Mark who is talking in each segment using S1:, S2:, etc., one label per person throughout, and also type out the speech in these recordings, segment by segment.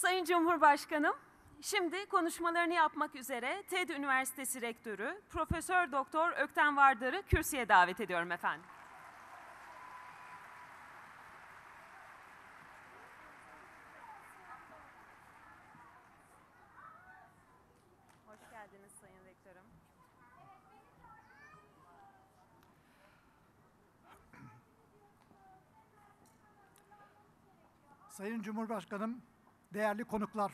S1: Sayın Cumhurbaşkanım, şimdi konuşmalarını yapmak üzere TED Üniversitesi Rektörü Profesör Doktor Ökten Vardar'ı kürsüye davet ediyorum efendim. Hoş geldiniz Sayın Rektörüm.
S2: Sayın Cumhurbaşkanım, değerli konuklar.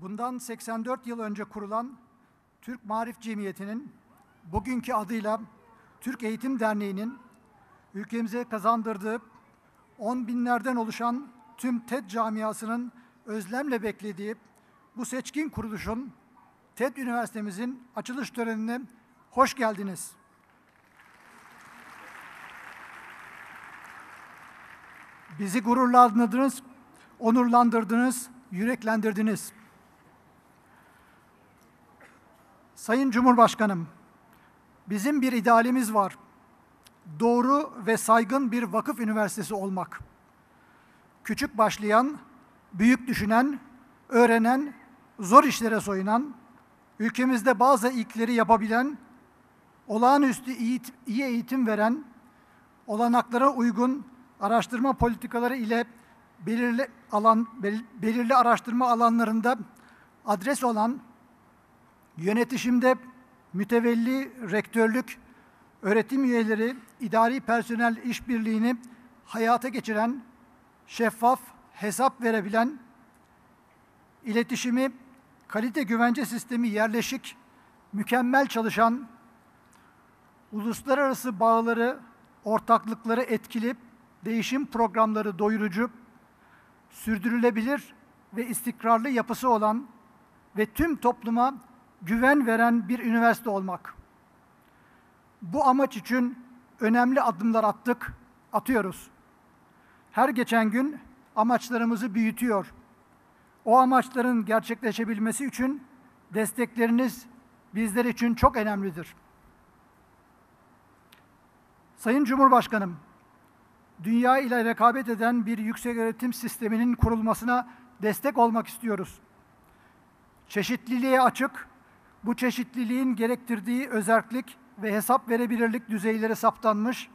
S2: Bundan 84 yıl önce kurulan Türk Marif Cemiyeti'nin bugünkü adıyla Türk Eğitim Derneği'nin ülkemize kazandırdığı on binlerden oluşan tüm TED camiasının özlemle beklediği bu seçkin kuruluşun TED Üniversitemizin açılış törenine hoş geldiniz. Bizi gururlandırdınız, onurlandırdınız, yüreklendirdiniz. Sayın Cumhurbaşkanım, bizim bir idealimiz var. Doğru ve saygın bir vakıf üniversitesi olmak. Küçük başlayan, büyük düşünen, öğrenen, zor işlere soyunan, ülkemizde bazı ilkleri yapabilen, olağanüstü iyi, eğitim veren, olanaklara uygun araştırma politikaları ile belirli alan belirli araştırma alanlarında adres olan yönetişimde mütevelli rektörlük, öğretim üyeleri, idari personel işbirliğini hayata geçiren, şeffaf, hesap verebilen, iletişimi, kalite güvence sistemi yerleşik, mükemmel çalışan, uluslararası bağları, ortaklıkları etkili, değişim programları doyurucu, sürdürülebilir ve istikrarlı yapısı olan ve tüm topluma güven veren bir üniversite olmak. Bu amaç için önemli adımlar attık, atıyoruz. Her geçen gün amaçlarımızı büyütüyor. O amaçların gerçekleşebilmesi için destekleriniz bizler için çok önemlidir. Sayın Cumhurbaşkanım, dünya ile rekabet eden bir yüksek öğretim sisteminin kurulmasına destek olmak istiyoruz. Çeşitliliğe açık, bu çeşitliliğin gerektirdiği özerklik ve hesap verebilirlik düzeyleri saptanmış,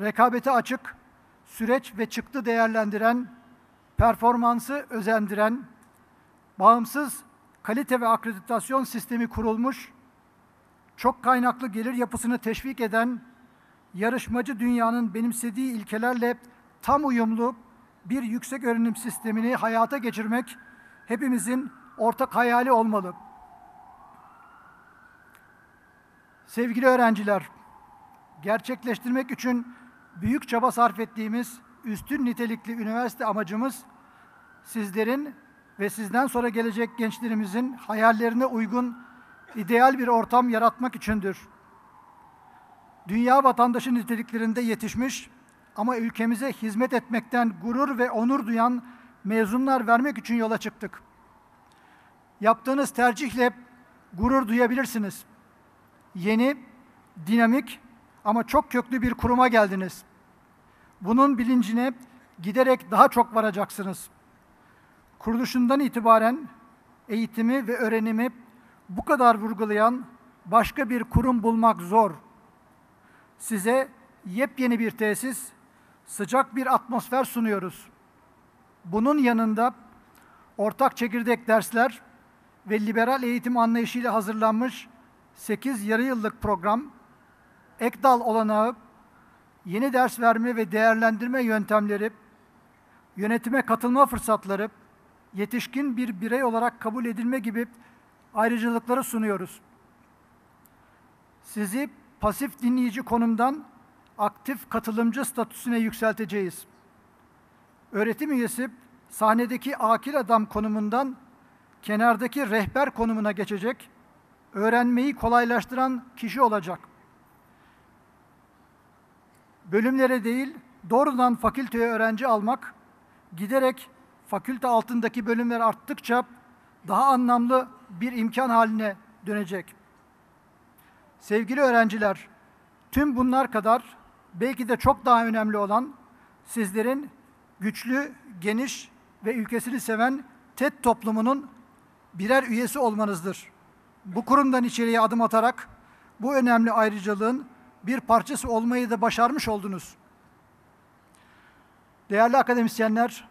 S2: rekabete açık, süreç ve çıktı değerlendiren, performansı özendiren, bağımsız kalite ve akreditasyon sistemi kurulmuş, çok kaynaklı gelir yapısını teşvik eden, yarışmacı dünyanın benimsediği ilkelerle tam uyumlu bir yüksek öğrenim sistemini hayata geçirmek hepimizin ortak hayali olmalı. Sevgili öğrenciler, gerçekleştirmek için büyük çaba sarf ettiğimiz üstün nitelikli üniversite amacımız sizlerin ve sizden sonra gelecek gençlerimizin hayallerine uygun ideal bir ortam yaratmak içindir. Dünya vatandaşı niteliklerinde yetişmiş ama ülkemize hizmet etmekten gurur ve onur duyan mezunlar vermek için yola çıktık. Yaptığınız tercihle gurur duyabilirsiniz. Yeni, dinamik ama çok köklü bir kuruma geldiniz. Bunun bilincine giderek daha çok varacaksınız. Kuruluşundan itibaren eğitimi ve öğrenimi bu kadar vurgulayan başka bir kurum bulmak zor. Size yepyeni bir tesis, sıcak bir atmosfer sunuyoruz. Bunun yanında ortak çekirdek dersler ve liberal eğitim anlayışıyla hazırlanmış 8 yarı yıllık program, ek dal olanağı, yeni ders verme ve değerlendirme yöntemleri, yönetime katılma fırsatları, yetişkin bir birey olarak kabul edilme gibi ayrıcalıkları sunuyoruz. Sizi pasif dinleyici konumdan aktif katılımcı statüsüne yükselteceğiz. Öğretim üyesi sahnedeki akil adam konumundan kenardaki rehber konumuna geçecek, öğrenmeyi kolaylaştıran kişi olacak. Bölümlere değil, doğrudan fakülteye öğrenci almak, giderek fakülte altındaki bölümler arttıkça daha anlamlı bir imkan haline dönecek. Sevgili öğrenciler, tüm bunlar kadar belki de çok daha önemli olan sizlerin güçlü, geniş ve ülkesini seven TED toplumunun birer üyesi olmanızdır. Bu kurumdan içeriye adım atarak bu önemli ayrıcalığın bir parçası olmayı da başarmış oldunuz. Değerli akademisyenler,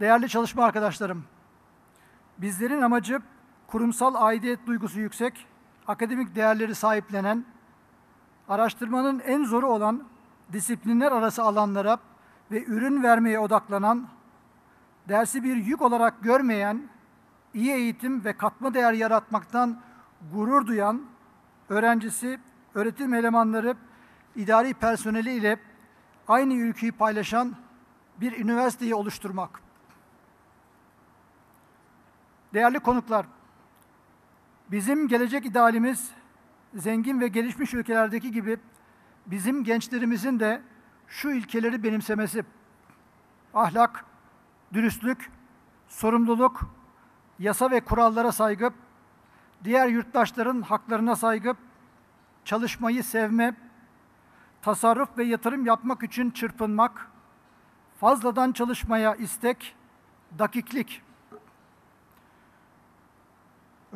S2: değerli çalışma arkadaşlarım, bizlerin amacı kurumsal aidiyet duygusu yüksek, akademik değerleri sahiplenen, araştırmanın en zoru olan disiplinler arası alanlara ve ürün vermeye odaklanan, dersi bir yük olarak görmeyen, iyi eğitim ve katma değer yaratmaktan gurur duyan öğrencisi, öğretim elemanları, idari personeli ile aynı ülkeyi paylaşan bir üniversiteyi oluşturmak. Değerli konuklar, bizim gelecek idealimiz zengin ve gelişmiş ülkelerdeki gibi bizim gençlerimizin de şu ilkeleri benimsemesi. Ahlak, dürüstlük, sorumluluk, yasa ve kurallara saygı, diğer yurttaşların haklarına saygı, çalışmayı sevme, tasarruf ve yatırım yapmak için çırpınmak, fazladan çalışmaya istek, dakiklik.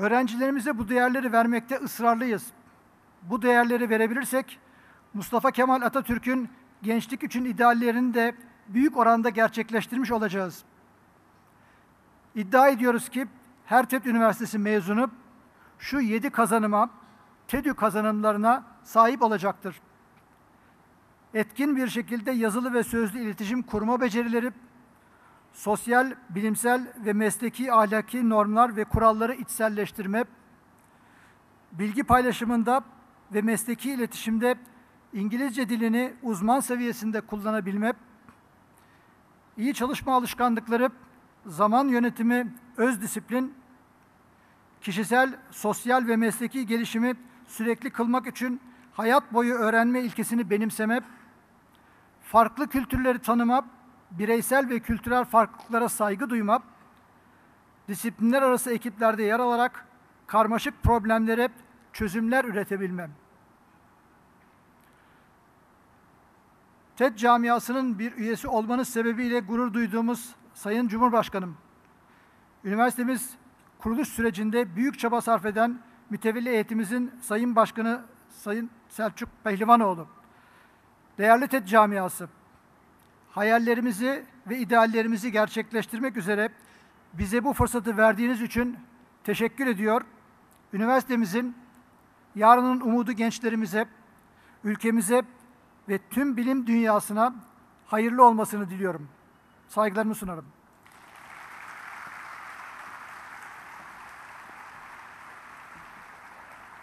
S2: Öğrencilerimize bu değerleri vermekte ısrarlıyız. Bu değerleri verebilirsek Mustafa Kemal Atatürk'ün gençlik için ideallerini de büyük oranda gerçekleştirmiş olacağız. İddia ediyoruz ki her TED Üniversitesi mezunu şu yedi kazanıma, TEDÜ kazanımlarına sahip olacaktır. Etkin bir şekilde yazılı ve sözlü iletişim kurma becerileri, sosyal, bilimsel ve mesleki ahlaki normlar ve kuralları içselleştirme, bilgi paylaşımında ve mesleki iletişimde İngilizce dilini uzman seviyesinde kullanabilme, iyi çalışma alışkanlıkları, zaman yönetimi, öz disiplin, kişisel, sosyal ve mesleki gelişimi sürekli kılmak için hayat boyu öğrenme ilkesini benimseme, farklı kültürleri tanıma, bireysel ve kültürel farklılıklara saygı duyma, disiplinler arası ekiplerde yer alarak karmaşık problemlere çözümler üretebilmem. TED camiasının bir üyesi olmanız sebebiyle gurur duyduğumuz Sayın Cumhurbaşkanım, üniversitemiz kuruluş sürecinde büyük çaba sarf eden mütevelli eğitimimizin Sayın Başkanı Sayın Selçuk Pehlivanoğlu, değerli TED camiası, hayallerimizi ve ideallerimizi gerçekleştirmek üzere bize bu fırsatı verdiğiniz için teşekkür ediyor. Üniversitemizin yarının umudu gençlerimize, ülkemize ve tüm bilim dünyasına hayırlı olmasını diliyorum. Saygılarımı sunarım.